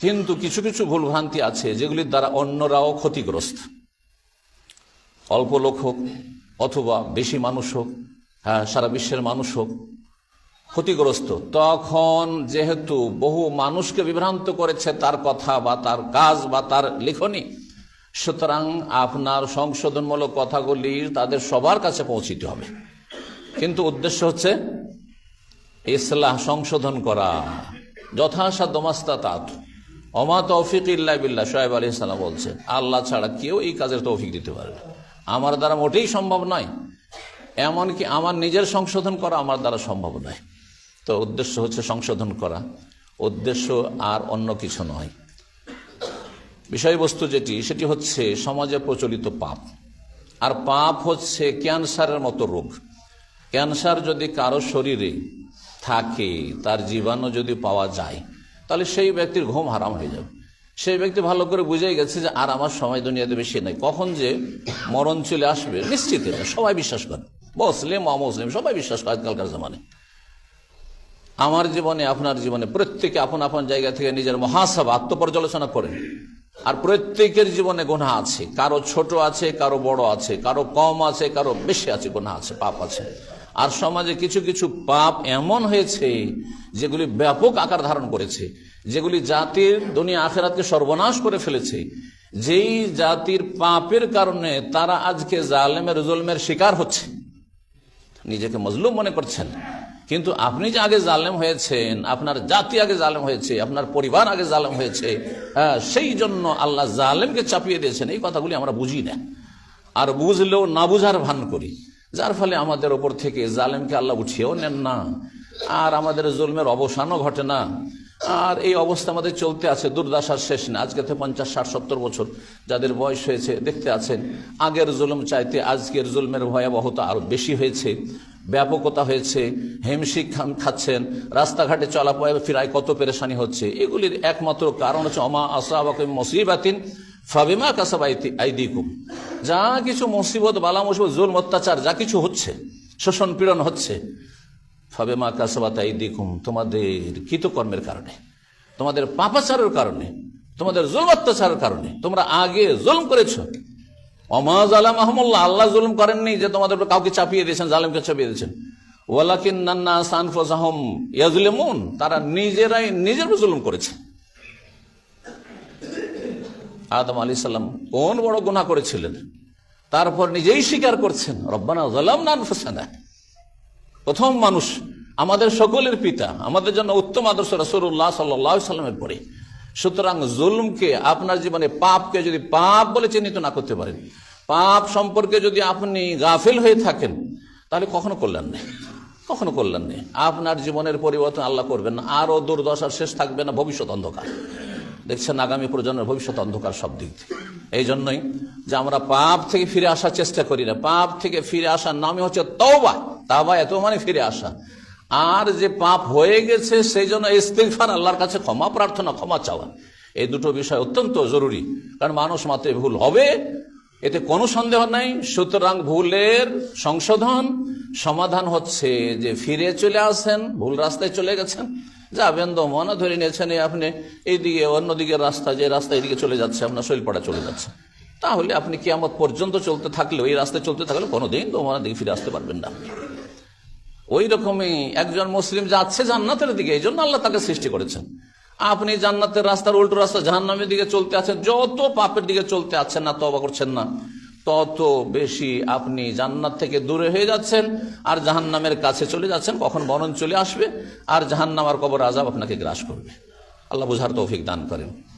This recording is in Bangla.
কিন্তু কিছু কিছু ভুলভ্রান্তি আছে যেগুলির দ্বারা অন্যরাও ক্ষতিগ্রস্ত। অল্প লোক হোক অথবা বেশি মানুষ হোক হ্যাঁ সারা বিশ্বের মানুষ হোক, ক্ষতিগ্রস্ত, তখন যেহেতু বহু মানুষকে বিভ্রান্ত করেছে তার কথা বা তার কাজ বা তার লেখনী, সুতরাং আপনার সংশোধনমূলক কথাগুলি তাদের সবার কাছে পৌঁছিতে হবে। কিন্তু উদ্দেশ্য হচ্ছে ইসলাহ সংশোধন করা, যথাসাধ্য মাস্তাত অমা তৌফিক ইল্লা বিল্লাহ, সোহেব আলী সাল্লাম বলছেন, আল্লাহ ছাড়া কেউ এই কাজের তৌফিক দিতে পারে আমার দ্বারা মোটেই সম্ভব নয়। এমনকি আমার নিজের সংশোধন করা আমার দ্বারা সম্ভব নয়। তো উদ্দেশ্য হচ্ছে সংশোধন করা। উদ্দেশ্য আর অন্য কিছু নয়। বিষয়বস্তু যেটি, সেটি হচ্ছে সমাজে প্রচলিত পাপ। আর পাপ হচ্ছে ক্যান্সারের মতো রোগ। ক্যান্সার যদি কারও শরীরে থাকে, তার জীবাণু যদি পাওয়া যায় তাহলে সেই ব্যক্তির ঘুম হারাম হয়ে যাবে। সেই ব্যক্তি ভালো করে বুঝে গেছে যে আর আমার সময় দুনিয়াতে বেশি নাই। কখন যে মরণ চলে আসবে, নিশ্চিত সবাই বিশ্বাস করে। মুসলিম, অমুসলিম, সবাই বিশ্বাস করে আজকালকার জামানে। আমার জীবনে, আপনার জীবনে, প্রত্যেকে আপন আপন জায়গা থেকে নিজের মহাসভা আত্মপর্যালোচনা করেন আর প্রত্যেকের জীবনে গোনা আছে। কারও ছোট আছে, কারও বড় আছে, কারও কম আছে, কারও বেশি আছে গোনা আছে, পাপ আছে। আর সমাজে কিছু কিছু পাপ এমন হয়েছে যেগুলি ব্যাপক আকার ধারণ করেছে যেগুলি জাতির দুনিয়া আখেরাতকে সর্বনাশ করে ফেলেছে। যেই জাতির পাপের কারণে তারা আজকে জালেমের জুলমের শিকার হচ্ছে। নিজেকে মজলুম মনে করছেন। কিন্তু আপনি যে আগে জালেম হয়েছেন আপনার জাতি আগে জালেম হয়েছে আপনার পরিবার আগে জালেম হয়েছে হ্যাঁ, সেই জন্য আল্লাহ জালেমকে চাপিয়ে দিয়েছেন এই কথাগুলি আমরা বুঝি না। আর বুঝলেও না বুঝার ভান করি। যার ফলে আমাদের ওপর থেকে জালেমকে আল্লাহ উঠিয়েও নেন না। আর আমাদের জুলমের অবসানও ঘটে না। আর এই অবস্থা আমাদের চলতে আছে, দুর্দশার শেষ না। আজকে থেকে পঞ্চাশ, ষাট, সত্তর বছর যাদের বয়স হয়েছে, দেখতে আছেন। আগের জুলুম চাইতে আজকের জুলমের ভয়াবহতা আরও বেশি হয়েছে। ব্যাপকতা হয়েছে হেমশিক খাচ্ছেন, রাস্তাঘাটে চলাপয় ফিরায় কত পেরেশানি হচ্ছে। এগুলির একমাত্র কারণ হচ্ছে অমা আসাবাক মসিবাতিন ফাবিমা কাসাবাইতি আইদিকুম। যা কিছু মুসিবত, বালা মুসিবত জুল অত্যাচার, যা কিছু হচ্ছে, শোষণ, পীড়ন হচ্ছে, ফাবেমা কাসাবাত আইদিকুম, তোমাদের কৃতকর্মের কারণে, তোমাদের পাপাচারের কারণে, তোমাদের জুল অত্যাচারের কারণে, তোমরা আগে জুলম করেছ। অমাজ আলাম আহমুল্লাহ আল্লাহ জুলুম করেননি যে তোমাদের কাউকে চাপিয়ে দিয়েছেন, জালেমকে চাপিয়ে দিয়েছেন। ওয়ালাকিন নান্না সানফাহম ইয়াজুলেমুন তারা নিজেরাই নিজের জুলুম করেছে। আদম আলী সাল্লাম কোন বড় গুণা করেছিলেন? তারপর নিজেই স্বীকার করছেন, রব্বানা জালাম ফসানা প্রথম মানুষ আমাদের সকলের পিতা, আমাদের জন্য উত্তম আদর্শ রসুল্লাহ সাল্লাহ সাল্লামের পরে। সুতরাং জুলুমকে, আপনার জীবনে পাপকে যদি পাপ বলে চিহ্নিত না করতে পারেন, পাপ সম্পর্কে যদি আপনি গাফিল হয়ে থাকেন, তাহলে কখনো কল্যাণ নেই, কখনো কল্যাণ নেই। আপনার জীবনের পরিবর্তন আল্লাহ করবেন না, আরও দুর্দশার শেষ থাকবে না, ভবিষ্যৎ অন্ধকার। দেখছেন আগামী প্রজন্মের ভবিষ্যৎ অন্ধকার সব দিক থেকে এই জন্যই যে আমরা পাপ থেকে ফিরে আসার চেষ্টা করি না। পাপ থেকে ফিরে আসার নামই হচ্ছে তওবা। তাওবা এত মানে ফিরে আসা। আর যে পাপ হয়ে গেছে সেই জন্য ইস্তেগফার, আল্লাহর কাছে ক্ষমা প্রার্থনা, ক্ষমা চাওয়া। এই দুটো বিষয় অত্যন্ত জরুরি। কারণ মানুষ মাত্রে ভুল হবে। এতে কোনো সন্দেহ নাই। সুতরাং ভুলের সংশোধন সমাধান হচ্ছে যে ফিরে চলে আসেন, ভুল রাস্তায় চলে গেছেন। যাবেন তো, মনে ধরে নিয়েছেন আপনি এইদিকে অন্যদিকে রাস্তা, যে রাস্তা এদিকে চলে যাচ্ছে, আপনার শৈলপাড়া চলে যাচ্ছে। তাহলে আপনি কিয়ামত পর্যন্ত চলতে থাকলেও, এই রাস্তায় চলতে থাকলে কোনোদিন মনে দিকে ফিরে আসতে পারবেন না। ওই রকমই একজন মুসলিম যাচ্ছে জান্নাতের দিকে, এই জন্য আল্লাহ তাকে সৃষ্টি করেছেন। আপনি জান্নাতের রাস্তার উল্টো রাস্তা জাহান্নামের দিকে চলতে আছেন, যত পাপের দিকে চলতে আছেন না তবা করছেন না। তত বেশি আপনি জান্নাত থেকে দূরে হয়ে যাচ্ছেন, আর জাহান্নামের কাছে চলে যাচ্ছেন, কখন বরণ চলে আসবে, আর জাহান্নাম আর কবর আজাব আপনাকে গ্রাস করবে। আল্লাহ বুঝার তৌফিক দান করেন।